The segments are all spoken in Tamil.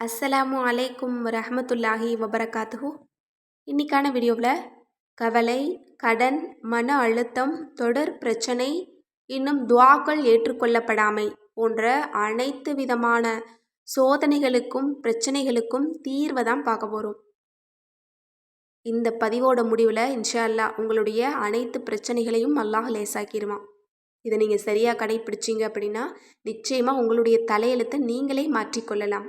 அஸ்ஸலாமு அலைக்கும் ரஹமத்துல்லாஹி வபரகாத்துஹூ. இன்னைக்கான வீடியோவில் கவலை கடன் மன அழுத்தம் தொடர் பிரச்சனை இன்னும் துவாக்கள் ஏற்றுக்கொள்ளப்படாமை போன்ற அனைத்து விதமான சோதனைகளுக்கும் பிரச்சனைகளுக்கும் தீர்வை தான் பார்க்க போகிறோம் இந்த பதிவோட முடிவில் இன்ஷா அல்லாஹ் உங்களுடைய அனைத்து பிரச்சனைகளையும் அல்லாஹ் லேசாக்கிடுவான் இதை நீங்கள் சரியாக கடைப்பிடிச்சீங்க அப்படின்னா நிச்சயமாக உங்களுடைய தலையெழுத்தை நீங்களே மாற்றிக்கொள்ளலாம்.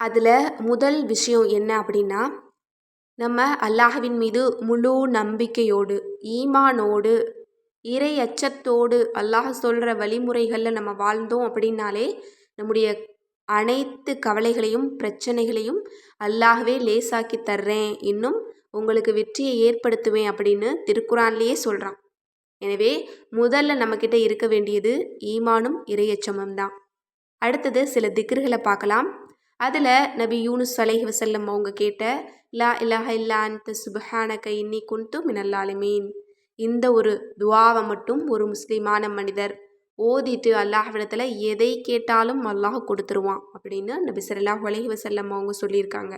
அதில் முதல் விஷயம் என்ன அப்படின்னா நம்ம அல்லாஹ்வின் மீது முழு நம்பிக்கையோடு ஈமானோடு இறை அச்சத்தோடு அல்லாஹ் சொல்கிற வழிமுறைகளில் நம்ம வாழ்ந்தோம் அப்படின்னாலே நம்முடைய அனைத்து கவலைகளையும் பிரச்சனைகளையும் அல்லாஹ்வே லேசாக்கி தர்றேன் இன்னும் உங்களுக்கு வெற்றியை ஏற்படுத்துவேன் அப்படின்னு திருக்குறான்லேயே சொல்கிறான் எனவே முதல்ல நம்மக்கிட்ட இருக்க வேண்டியது ஈமானும் இறையச்சமும் தான். அடுத்தது சில திக்ருகளை பார்க்கலாம். அதில் நபி யூனுஸ் அலைஹி வசல்லம் அவங்க கேட்ட லா இலஹ இல்லா அந்த சுபஹானக இன்னி குன்து மினல்லாலுமீன் இந்த ஒரு துவாவை மட்டும் ஒரு முஸ்லீமான மனிதர் ஓதிட்டு அல்லாஹ்விடத்தில் எதை கேட்டாலும் அல்லாஹ் கொடுத்துருவான் அப்படின்னு நபி சல்லாஹ் அலஹி வசல்லம் அவங்க சொல்லியிருக்காங்க.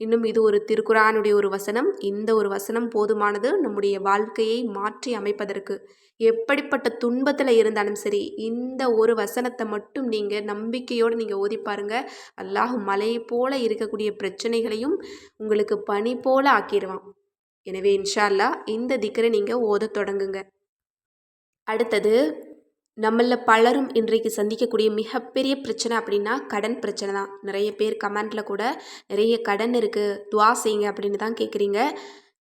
இன்னும் இது ஒரு திருக்குறானுடைய ஒரு வசனம். இந்த ஒரு வசனம் போதுமானது. நம்முடைய வாழ்க்கையை மாற்றி அமைப்பதற்கு எப்படிப்பட்ட துன்பத்தில் இருந்தாலும் சரி இந்த ஒரு வசனத்தை மட்டும் நீங்கள் நம்பிக்கையோடு நீங்கள் ஓதி பாருங்க. அல்லாஹ் மலையை போல இருக்கக்கூடிய பிரச்சனைகளையும் உங்களுக்கு பனி போல ஆக்கிடுவான். எனவே இன்ஷா அல்லாஹ் இந்த திக்கரை நீங்கள் ஓத தொடங்குங்க. அடுத்தது நம்மளில் பலரும் இன்றைக்கு சந்திக்கக்கூடிய மிகப்பெரிய பிரச்சனை அப்படின்னா கடன் பிரச்சனை தான். நிறைய பேர் கமெண்டில் கூட நிறைய கடன் இருக்குது துவா செய்யுங்க அப்படின்னு தான் கேட்குறீங்க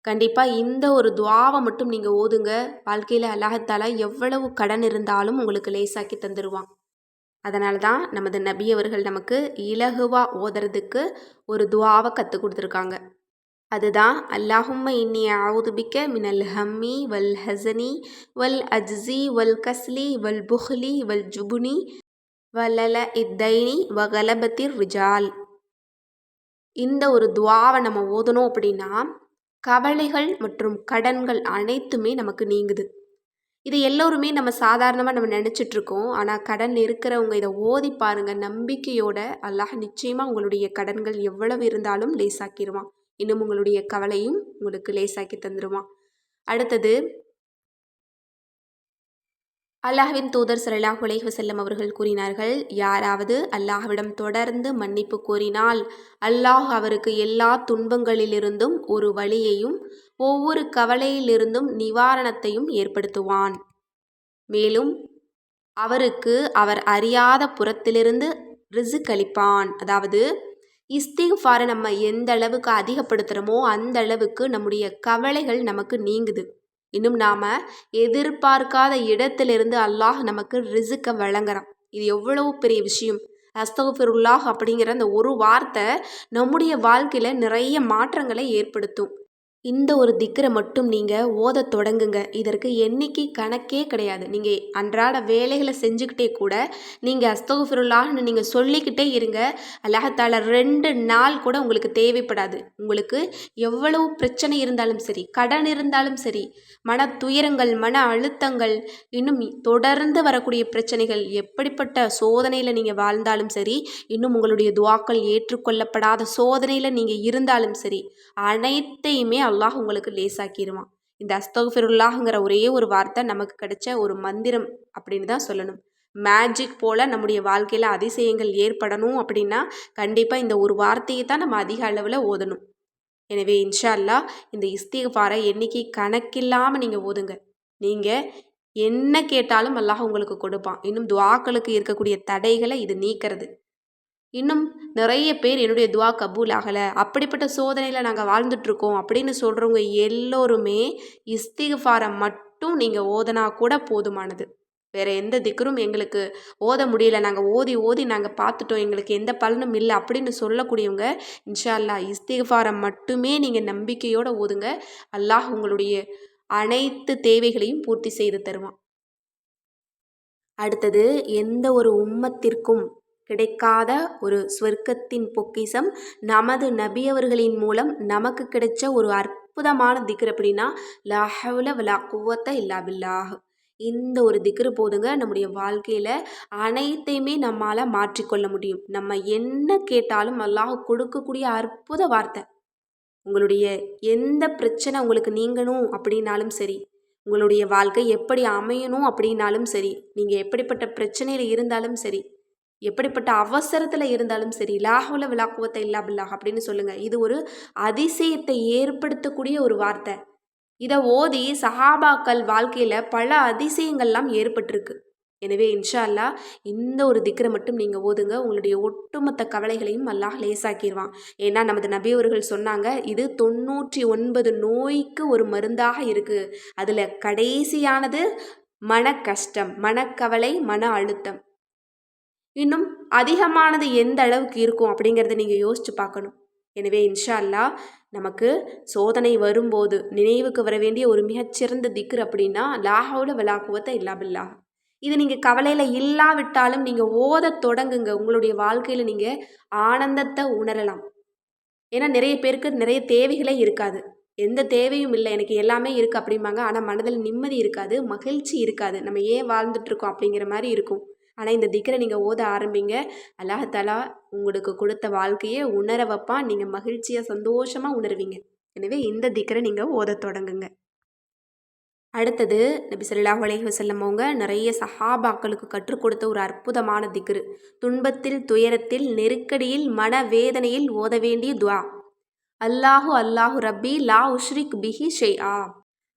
கண்டிப்பாக இந்த ஒரு துவாவை மட்டும் நீங்கள் ஓதுங்க. வாழ்க்கையில் அல்லாஹத்தால எவ்வளவு கடன் இருந்தாலும் உங்களுக்கு லேசாக்கி தந்துடுவான் அதனால தான் நமது நபி அவர்கள் நமக்கு இலகுவாக ஓதுறதுக்கு ஒரு துவாவை கற்றுக் கொடுத்துருக்காங்க. அதுதான் அல்லாஹும்ம இன்னி ஆவுதுபிக்க மினல் ஹம்மி வல் ஹசனி வல் அஜ்ஸி வல் கஸ்லி வல் புஹ்லி வல் ஜுபுனி வலல இத்தைனி வகலபத்திர் ரிஜால். இந்த ஒரு துவாவை நம்ம ஓதணும் அப்படின்னா கவலைகள் மற்றும் கடன்கள் அனைத்துமே நமக்கு நீங்குது. இது எல்லோருமே நம்ம சாதாரணமாக நம்ம நினச்சிட்ருக்கோம். ஆனால் கடன் இருக்கிறவங்க இதை ஓதி பாருங்கள் நம்பிக்கையோட அல்லாஹ் நிச்சயமாக உங்களுடைய கடன்கள் எவ்வளவு இருந்தாலும் லேசாக்கிடுவான் இன்னும் உங்களுடைய கவலையும் உங்களுக்கு லேசாக்கி தந்துடுவான் அடுத்தது அல்லாஹ்வின் தூதர் சல்லாஹ் உலைஹ் வசல்லம் அவர்கள் கூறினார்கள் யாராவது அல்லாஹ்விடம் தொடர்ந்து மன்னிப்பு கோரினால் அல்லாஹ் அவருக்கு எல்லா துன்பங்களிலிருந்தும் ஒரு வழியையும் ஒவ்வொரு கவலையிலிருந்தும் நிவாரணத்தையும் ஏற்படுத்துவான். மேலும் அவருக்கு அவர் அறியாத புறத்திலிருந்து ரிசுக் அளிப்பான். அதாவது இஸ்திஃபாரை நம்ம எந்த அளவுக்கு அதிகப்படுத்துகிறோமோ அந்த அளவுக்கு நம்முடைய கவலைகள் நமக்கு நீங்குது. இன்னும் நாம் எதிர்பார்க்காத இடத்திலிருந்து அல்லாஹ் நமக்கு ரிசுக்கை வழங்குறான். இது எவ்வளவு பெரிய விஷயம். அஸ்தகுஃபிருல்லாஹ் அப்படிங்கிற அந்த ஒரு வார்த்தை நம்முடைய வாழ்க்கையில் நிறைய மாற்றங்களை ஏற்படுத்தும். இந்த ஒரு திக்கரை மட்டும் நீங்கள் ஓத தொடங்குங்க. இதற்கு எண்ணிக்கை கணக்கே கிடையாது. நீங்கள் அன்றாட வேலைகளை செஞ்சுக்கிட்டே கூட நீங்கள் அஸ்தகுஃபிருல்லான்னு நீங்கள் சொல்லிக்கிட்டே இருங்க. அல்லாஹால ரெண்டு நாள் கூட உங்களுக்கு தேவைப்படாது. உங்களுக்கு எவ்வளவு பிரச்சனை இருந்தாலும் சரி கடன் இருந்தாலும் சரி மன துயரங்கள் மன அழுத்தங்கள் இன்னும் தொடர்ந்து வரக்கூடிய பிரச்சனைகள் எப்படிப்பட்ட சோதனையில் நீங்கள் வாழ்ந்தாலும் சரி இன்னும் உங்களுடைய துவாக்கள் ஏற்றுக்கொள்ளப்படாத சோதனையில் நீங்கள் இருந்தாலும் சரி அனைத்தையுமே அல்லாஹ் உங்களுக்கு லேசாக்கிடுவான் இந்த அஸ்தகுஃபிருல்லாஹுங்கிற ஒரே ஒரு வார்த்தை நமக்கு கிடைச்ச ஒரு மந்திரம் அப்படின்னு தான் சொல்லணும். மேஜிக் போல் நம்முடைய வாழ்க்கையில் அதிசயங்கள் ஏற்படணும் அப்படின்னா கண்டிப்பாக இந்த ஒரு வார்த்தையை தான் நம்ம அதிக அளவில் ஓதணும். எனவே இன்ஷா அல்லா இந்த இஸ்திகாரை எண்ணிக்கை கணக்கில்லாமல் நீங்கள் ஓதுங்க. நீங்கள் என்ன கேட்டாலும் அல்லாஹ் உங்களுக்கு கொடுப்பான். இன்னும் துவாக்களுக்கு இருக்கக்கூடிய தடைகளை இது நீக்கிறது. இன்னும் நிறைய பேர் என்னுடைய துவா கபூல் ஆகலை அப்படிப்பட்ட சோதனையில் நாங்கள் வாழ்ந்துட்டுருக்கோம் அப்படின்னு சொல்கிறவங்க எல்லோருமே இஸ்திகாரை மட்டும் நீங்கள் ஓதனா கூட போதுமானது. வேறு எந்த திக்கரும் எங்களுக்கு ஓத முடியல. நாங்கள் ஓதி ஓதி நாங்கள் பார்த்துட்டோம். எங்களுக்கு எந்த பலனும் இல்லை அப்படின்னு சொல்லக்கூடியவங்க இன்ஷா அல்லா இஸ்திகாரை மட்டுமே நீங்கள் நம்பிக்கையோடு ஓதுங்க. அல்லாஹ் உங்களுடைய அனைத்து தேவைகளையும் பூர்த்தி செய்து தருவான். அடுத்தது எந்த ஒரு உம்மத்திற்கும் கிடைக்காத ஒரு சொர்க்கத்தின் பொக்கிசம் நமது நபியவர்களின் மூலம் நமக்கு கிடைச்ச ஒரு அற்புதமான திக்ர் அப்படின்னா லஹவுல வலா குவத்த இல்லா பில்லாஹ். இந்த ஒரு திக்ரு போதுங்க நம்முடைய வாழ்க்கையில் அனைத்தையுமே நம்மால் மாற்றிக்கொள்ள முடியும். நம்ம என்ன கேட்டாலும் அல்லாஹ் கொடுக்கக்கூடிய அற்புத வார்த்தை. உங்களுடைய எந்த பிரச்சனை உங்களுக்கு நீங்கணும் அப்படின்னாலும் சரி உங்களுடைய வாழ்க்கை எப்படி அமையணும் அப்படின்னாலும் சரி நீங்கள் எப்படிப்பட்ட பிரச்சனையில் இருந்தாலும் சரி எப்படிப்பட்ட அவசரத்தில் இருந்தாலும் சரி லாஹுல விழாக்குவத்தை இல்லா பில்லாஹ் அப்படின்னு சொல்லுங்கள் இது ஒரு அதிசயத்தை ஏற்படுத்தக்கூடிய ஒரு வார்த்தை. இதை ஓதி சஹாபாக்கள் வாழ்க்கையில் பல அதிசயங்கள்லாம் ஏற்பட்டிருக்கு. எனவே இன்ஷா அல்லா இந்த ஒரு திக்கரை மட்டும் நீங்கள் ஓதுங்க. உங்களுடைய ஒட்டுமொத்த கவலைகளையும் அல்லாஹ் லேசாக்கிடுவான் ஏன்னா நமது நபியவர்கள் சொன்னாங்க இது தொண்ணூற்றி ஒன்பது நோய்க்கு ஒரு மருந்தாக இருக்குது அதில் கடைசியானது மன கஷ்டம் மனக்கவலை மன அழுத்தம். இன்னும் அதிகமானது எந்த அளவுக்கு இருக்கும் அப்படிங்கிறத நீங்கள் யோசித்து பார்க்கணும். எனவே இன்ஷா அல்லா நமக்கு சோதனை வரும்போது நினைவுக்கு வர வேண்டிய ஒரு மிகச்சிறந்த திக்ர் அப்படின்னா லாஹவுல விழாக்குவத்தை இல்லாபில்லா இது நீங்கள் கவலையில் இல்லாவிட்டாலும் நீங்கள் ஓத தொடங்குங்க. உங்களுடைய வாழ்க்கையில் நீங்கள் ஆனந்தத்தை உணரலாம். ஏன்னா நிறைய பேருக்கு நிறைய தேவைகளே இருக்காது. எந்த தேவையும் இல்லை. எனக்கு எல்லாமே இருக்குது அப்படிம்பாங்க. ஆனால் மனதில் நிம்மதி இருக்காது. மகிழ்ச்சி இருக்காது. நம்ம ஏன் வாழ்ந்துட்டுருக்கோம் அப்படிங்கிற மாதிரி இருக்கும். ஆனால் இந்த திக்கரை நீங்கள் ஓத ஆரம்பிங்க. அல்லாஹாலா உங்களுக்கு கொடுத்த வாழ்க்கையை உணர வைப்பான் நீங்கள் மகிழ்ச்சியாக சந்தோஷமாக உணர்வீங்க. எனவே இந்த திக்கரை நீங்கள் ஓத தொடங்குங்க. அடுத்தது நபி சொல்லாஹ் அலைஹி வசல்லம் அவங்க நிறைய சஹாபாக்களுக்கு கற்றுக் கொடுத்த ஒரு அற்புதமான திக்ரு. துன்பத்தில் துயரத்தில் நெருக்கடியில் மனவேதனையில் ஓத வேண்டிய துவா. அல்லாஹு அல்லாஹு ரப்பி லா உஷ்ரிக் பிஹி ஷெய் ஆ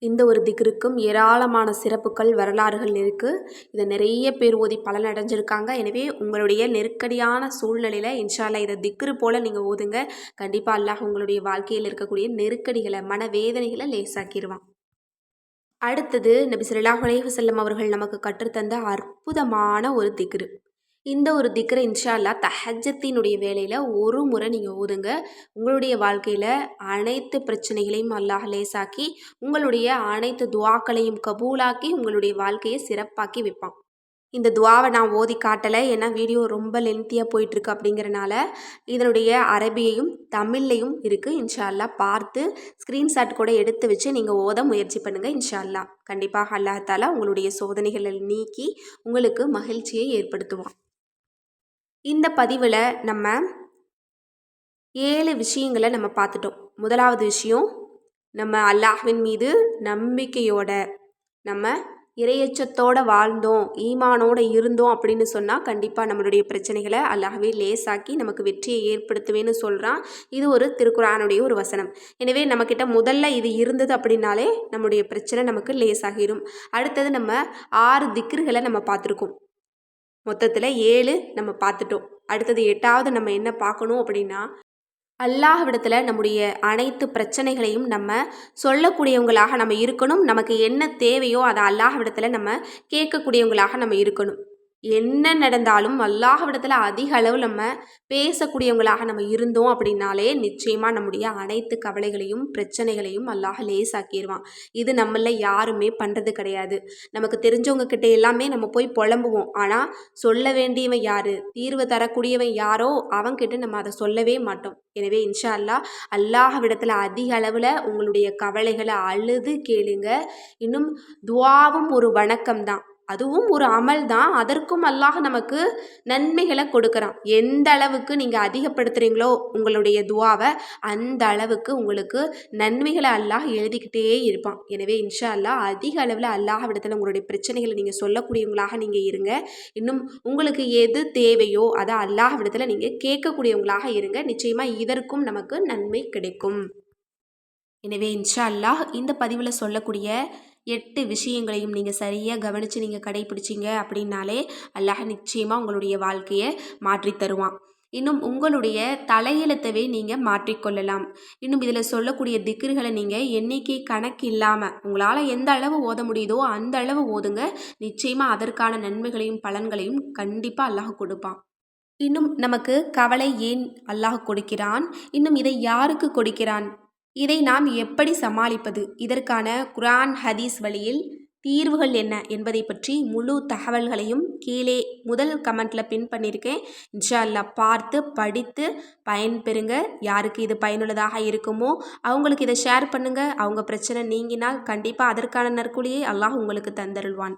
இந்த ஒரு திக்ருக்கும் ஏராளமான சிறப்புகள் வரலாறுகள் இருக்குது இதை நிறைய பேர் ஓதி பலன் அடைஞ்சிருக்காங்க. எனவே உங்களுடைய நெருக்கடியான சூழ்நிலையில் இன்ஷால்லா இதை திக்ரு போல் நீங்கள் ஓதுங்க. கண்டிப்பாக அல்லாஹ் உங்களுடைய வாழ்க்கையில் இருக்கக்கூடிய நெருக்கடிகளை மனவேதனைகளை லேசாக்கிடுவான் அடுத்தது நபி சொல்லாஹ் செல்லம் அவர்கள் நமக்கு கற்றுத்தந்த அற்புதமான ஒரு திக்ரு. இந்த ஒரு திக்கரை இன்ஷால்லா தஹஜத்தினுடைய வேலையில் ஒரு முறை நீங்கள் ஓதுங்க. உங்களுடைய வாழ்க்கையில் அனைத்து பிரச்சனைகளையும் அல்லாஹ் லேசாக்கி உங்களுடைய அனைத்து துவாக்களையும் கபூலாக்கி உங்களுடைய வாழ்க்கையை சிறப்பாக்கி வைப்பான். இந்த துவாவை நான் ஓதி காட்டலை. ஏன்னா வீடியோ ரொம்ப லென்த்தியாக போயிட்டுருக்கு அப்படிங்கிறனால இதனுடைய அரபியையும் தமிழ்லையும் இருக்குது இன்ஷா பார்த்து ஸ்க்ரீன்ஷாட் கூட எடுத்து வச்சு நீங்கள் ஓத முயற்சி பண்ணுங்கள் இன்ஷால்லா கண்டிப்பாக அல்லாஹாலா உங்களுடைய சோதனைகளை நீக்கி உங்களுக்கு மகிழ்ச்சியை ஏற்படுத்துவான். இந்த பதிவில் நம்ம ஏழு விஷயங்களை நம்ம பார்த்துட்டோம். முதலாவது விஷயம் நம்ம அல்லாஹ்வின் மீது நம்பிக்கையோட நம்ம இறையச்சத்தோடு வாழ்ந்தோம் ஈமானோடு இருந்தோம் அப்படின்னு சொன்னால் கண்டிப்பாக நம்மளுடைய பிரச்சனைகளை அல்லாஹவே லேசாக்கி நமக்கு வெற்றியை ஏற்படுத்துவேன்னு சொல்கிறான் இது ஒரு திருக்குறானுடைய ஒரு வசனம். எனவே நம்மக்கிட்ட முதல்ல இது இருந்தது அப்படின்னாலே நம்முடைய பிரச்சனை நமக்கு லேசாகிடும் அடுத்தது நம்ம ஆறு திக்ருகளை நம்ம பார்த்துருக்கோம். மொத்தத்தில் ஏழு நம்ம பார்த்துட்டோம். அடுத்தது எட்டாவது நம்ம என்ன பார்க்கணும் அப்படின்னா அல்லாஹ்விடத்தில் நம்முடைய அனைத்து பிரச்சனைகளையும் நம்ம சொல்லக்கூடியவங்களாக நம்ம இருக்கணும். நமக்கு என்ன தேவையோ அதை அல்லாஹ்விடத்தில் நம்ம கேட்கக்கூடியவங்களாக நம்ம இருக்கணும். என்ன நடந்தாலும் அல்லாஹ்விடத்தில் அதிக அளவு நம்ம பேசக்கூடியவங்களாக நம்ம இருந்தோம் அப்படின்னாலே நிச்சயமாக நம்முடைய அனைத்து கவலைகளையும் பிரச்சனைகளையும் அல்லாஹ் லேசாக்கிடுவான் இது நம்மள யாருமே பண்ணுறது கிடையாது. நமக்கு தெரிஞ்சவங்க கிட்ட எல்லாமே நம்ம போய் புலம்புவோம். ஆனால் சொல்ல வேண்டியவன் யார்? தீர்வு தரக்கூடியவன் யாரோ? அவங்கிட்ட நம்ம அதை சொல்லவே மாட்டோம். எனவே இன்ஷா அல்லா அல்லாஹ்விடத்தில் அதிக அளவில் உங்களுடைய கவலைகளை அழுது கேளுங்க. இன்னும் துவாவும் ஒரு வணக்கம் தான் அதுவும் ஒரு அமல் தான். அதற்கும் அல்லாஹ் நமக்கு நன்மைகளை கொடுக்குறான். எந்த அளவுக்கு நீங்கள் அதிகப்படுத்துகிறீங்களோ உங்களுடைய துவாவை அந்த அளவுக்கு உங்களுக்கு நன்மைகளை அல்லாஹ் எழுதிக்கிட்டே இருப்பான். எனவே இன்ஷா அல்லாஹ் அதிக அளவில் அல்லாஹ் விடத்தில் உங்களுடைய பிரச்சனைகளை நீங்கள் சொல்லக்கூடியவங்களாக நீங்கள் இருங்க. இன்னும் உங்களுக்கு எது தேவையோ அதை அல்லாஹ் விடத்தில் நீங்கள் கேட்கக்கூடியவங்களாக இருங்க. நிச்சயமாக இதற்கும் நமக்கு நன்மை கிடைக்கும். எனவே இன்ஷா அல்லாஹ் இந்த பதிவில் சொல்லக்கூடிய எட்டு விஷயங்களையும் நீங்கள் சரியாக கவனித்து நீங்கள் கடைபிடிச்சிங்க அப்படின்னாலே அல்லாஹ் நிச்சயமாக உங்களுடைய வாழ்க்கையை மாற்றி தருவான். இன்னும் உங்களுடைய தலையெழுத்தவே நீங்கள் மாற்றிக்கொள்ளலாம் இன்னும் இதில் சொல்லக்கூடிய திக்கர்களை நீங்கள் எண்ணிக்கை கணக்கு இல்லாமல் உங்களால் எந்த அளவு ஓத முடியுதோ அந்த அளவு ஓதுங்க. நிச்சயமாக அதற்கான நன்மைகளையும் பலன்களையும் கண்டிப்பாக அல்லாஹ் கொடுப்பான். இன்னும் நமக்கு கவலை ஏன் அல்லாஹ் கொடுக்கிறான்? இன்னும் இதை யாருக்கு கொடுக்கிறான்? இதை நாம் எப்படி சமாளிப்பது? இதற்கான குரான் ஹதீஸ் வழியில் தீர்வுகள் என்ன என்பதை பற்றி முழு தகவல்களையும் கீழே முதல் கமெண்ட்டில் பின் பண்ணியிருக்கேன். இன்ஷால்லா பார்த்து படித்து பயன்பெறுங்க. யாருக்கு இது பயனுள்ளதாக இருக்குமோ அவங்களுக்கு இதை ஷேர் பண்ணுங்கள் அவங்க பிரச்சனை நீங்கினால் கண்டிப்பாக அதற்கான நற்கூலியை அல்லாஹ் உங்களுக்கு தந்தருள்வான்.